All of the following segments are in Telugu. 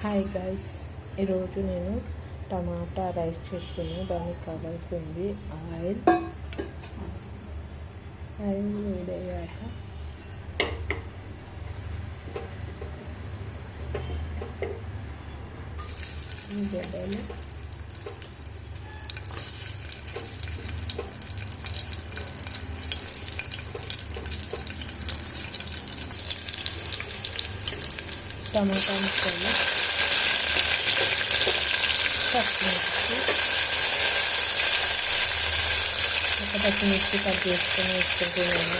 హాయ్ గైస్ ఈరోజు నేను టమాటా రైస్ చేస్తున్నాను దానికి కావాల్సింది ఆయిల్. ఆయిల్ వేడయ్యాక గడ్డలు. టమాటా ముక్కలు. పచ్చిమిర్చి ఒక పచ్చిమిర్చి కట్ చేసుకొని వేసుకుంటున్నాను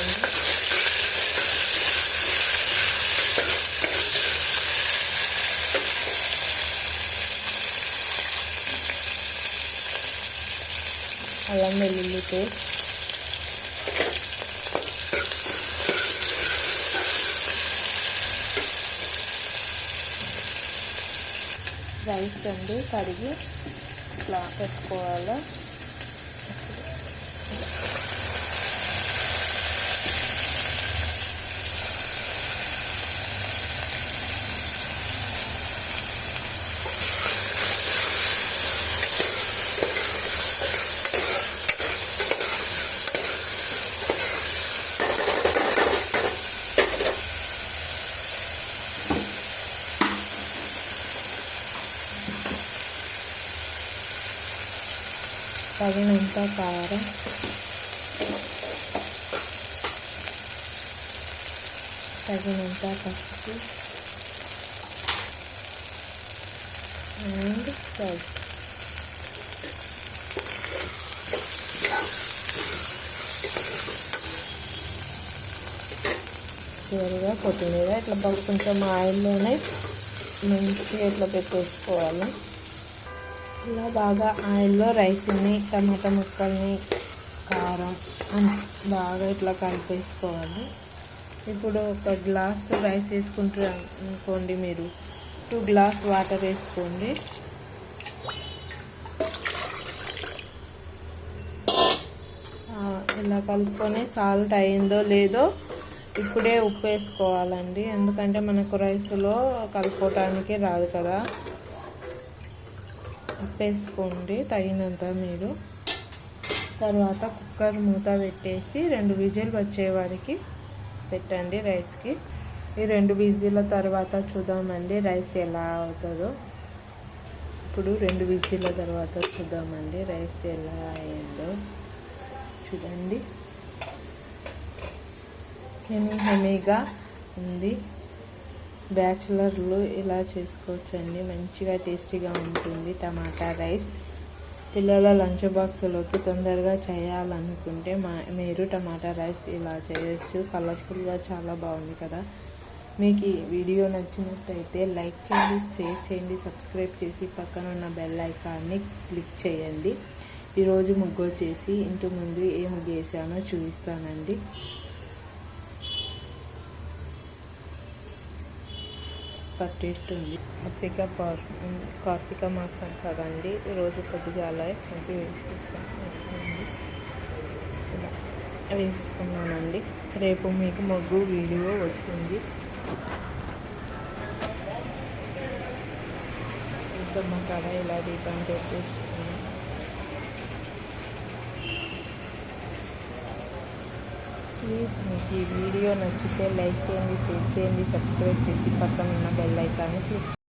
అల్లం వెల్లుల్లి పేస్ట్ రైస్ అండి కడిగి ఇట్లా పెట్టుకోవాలి? తగినంత కారం తగినంత పసుపు అండ్ సాల్ట్ చివరిగా కొత్తిమీర ఇట్లా బాగా కొంచెం ఆయిల్లోనే మంచిగా ఇట్లా పెట్టేసుకోవాలి ఇలా బాగా ఆయిల్లో రైస్ని టమాటా ముక్కల్ని కారం బాగా ఇట్లా కలిపేసుకోవాలి. ఇప్పుడు ఒక గ్లాస్ రైస్ వేసుకుంటారు అనుకోండి మీరు. టూ గ్లాస్ వాటర్ వేసుకోండి. ఇలా కలుపుకొని సాల్ట్ అయిందో లేదో ఇప్పుడే ఉప్పు వేసుకోవాలండి. ఎందుకంటే మనకు రైస్లో కలుపుకోవటానికి రాదు కదా. ఉప్పేసుకోండి తగినంత మీరు. తర్వాత కుక్కర్ మూత పెట్టేసి రెండు విజిల్ వచ్చేవారికి పెట్టండి రైస్కి. ఈ రెండు విజిల్ల తర్వాత చూద్దామండి రైస్ ఎలా అవుతుందో. ఇప్పుడు రెండు విజిల్ల తర్వాత చూద్దామండి రైస్ ఎలా అయిందో. చూడండి. హెమీ హెమీగా ఉంది. బ్యాచులర్లు ఇలా చేసుకోవచ్చండి. మంచిగా టేస్టీగా ఉంటుంది. టమాటా రైస్. పిల్లల లంచ్ బాక్స్లోకి తొందరగా చేయాలనుకుంటే మా మీరు టమాటా రైస్ ఇలా చేయొచ్చు. కలర్ఫుల్గా చాలా బాగుంది కదా. మీకు ఈ వీడియో నచ్చినట్టయితే లైక్ చేయండి షేర్ చేయండి సబ్స్క్రైబ్ చేసి పక్కన ఉన్న బెల్ ఐకాన్ని క్లిక్ చేయండి. ఈరోజు ముగ్గు వచ్చేసి ఇంటి ముందు ఏ ముగ్గు వేసానో చూపిస్తానండి. పట్టిస్తుంది. కార్తీక పౌర్ కార్తీక మాసం కదండి. రోజు పొద్దుగాల ముగ్గు వేసేసాను వేసుకున్నానండి రేపు మీకు మొగ్గు వీడియో వస్తుంది. మా కడ ఇలా దీపం పెట్టేసుకున్నాను. ప్లీజ్ మీకు ఈ వీడియో నచ్చితే లైక్ చేయండి షేర్ చేయండి సబ్స్క్రైబ్ చేసి పక్కన ఉన్న బెల్ ఐకాన్ని క్లిక్